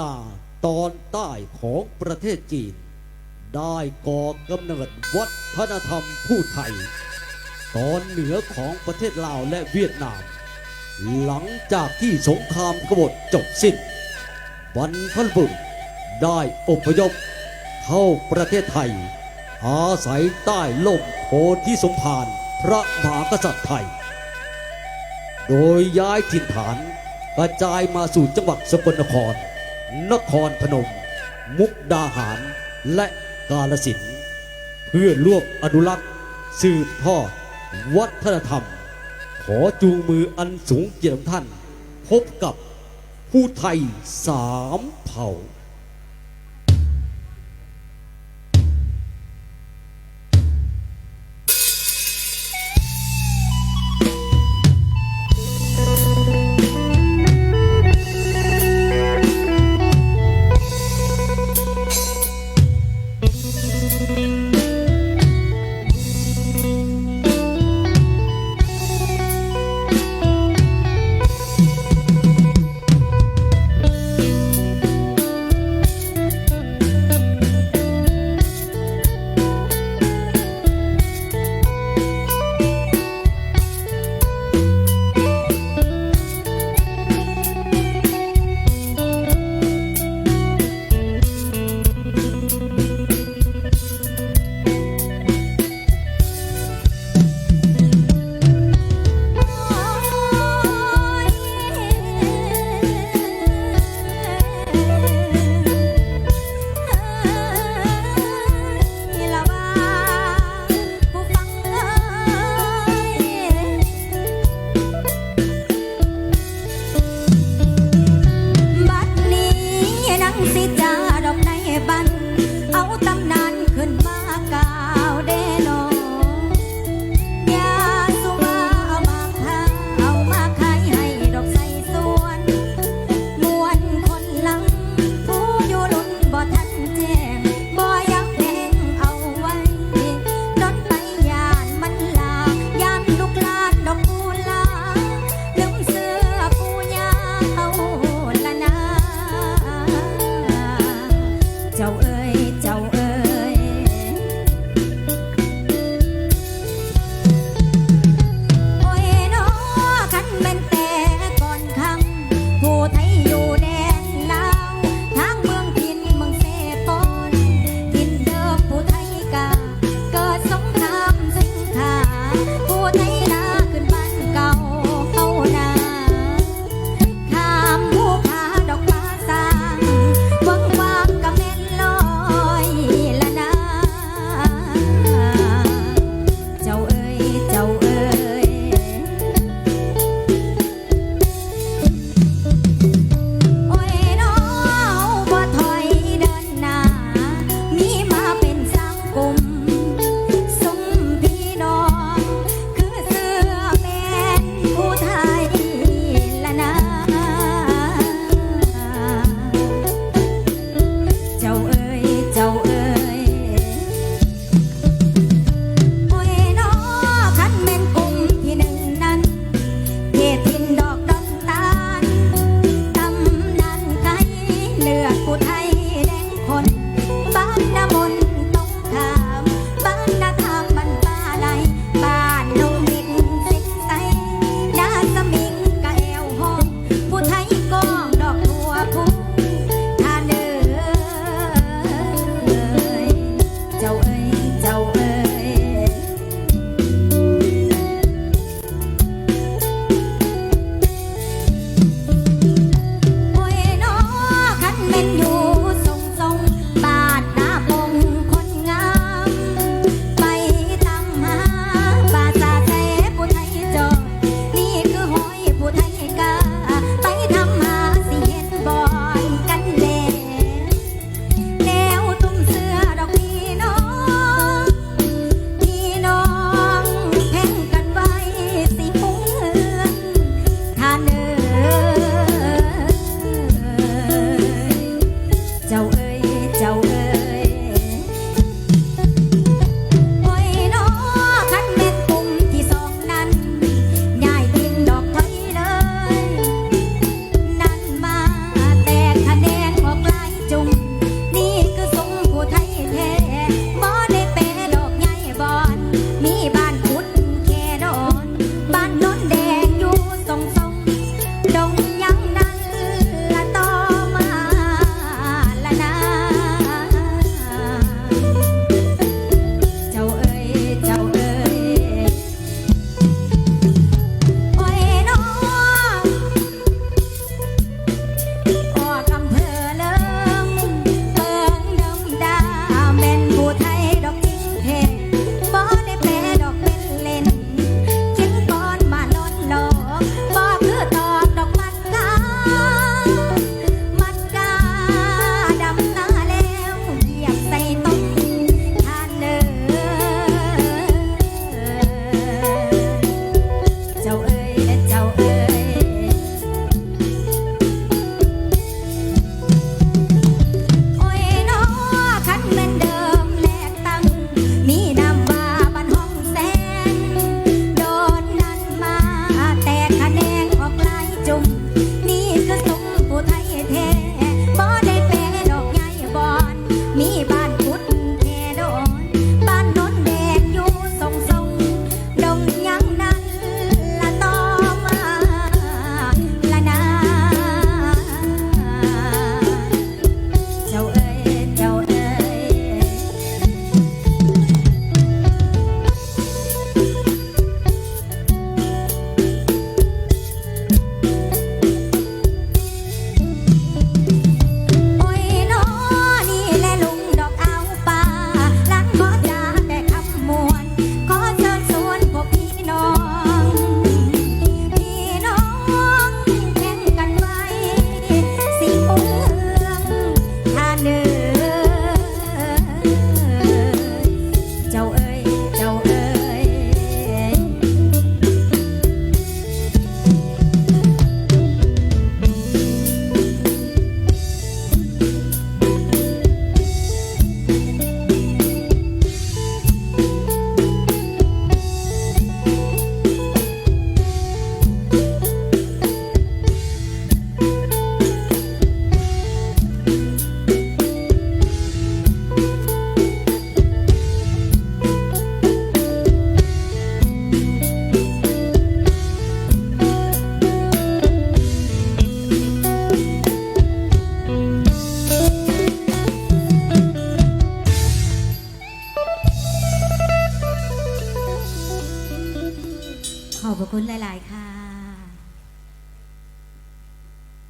นาตอนใต้ของประเทศจีน ได้ก่อกำเนิดวัฒนธรรมผู้ไทย ตอนเหนือของประเทศลาวและเวียดนาม หลังจากที่สงครามกบฏจบสิ้นบรรพบุรุษได้อพยพเข้าประเทศไทย อาศัยใต้ล่มโพธิสมภารพระมหากษัตริย์ไทย โดยย้ายถิ่นฐานกระจายมาสู่จังหวัดสกลนคร นครพนม มุกดาหาร และกาลสินเพื่อร่วมอนุรักษ์ สืบทอดวัฒนธรรม ขอจูงมืออันสูงเกียรติของท่าน พบกับผู้ไทยสามเผ่า เลือดผู้ไทย